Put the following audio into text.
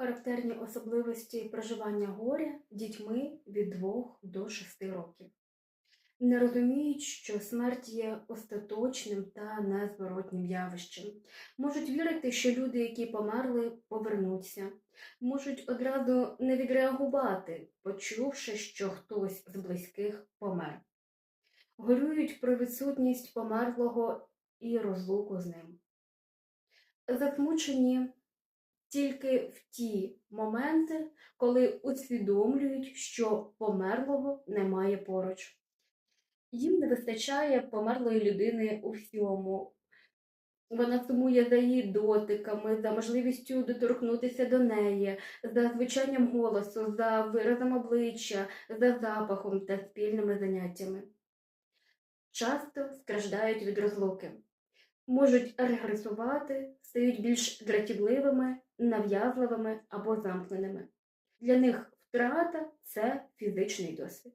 Характерні особливості проживання горя дітьми від 2 до 6 років. Не розуміють, що смерть є остаточним та незворотнім явищем. Можуть вірити, що люди, які померли, повернуться. Можуть одразу не відреагувати, почувши, що хтось з близьких помер. Горюють про відсутність померлого і розлуку з ним. Засмучені тільки в ті моменти, коли усвідомлюють, що померлого немає поруч. Їм не вистачає померлої людини у всьому. Вона сумує за її дотиками, за можливістю доторкнутися до неї, за звучанням голосу, за виразом обличчя, за запахом та спільними заняттями. Часто страждають від розлуки, можуть регресувати, стають більш дратівливими, нав'язливими або замкненими. Для них втрата це фізичний досвід.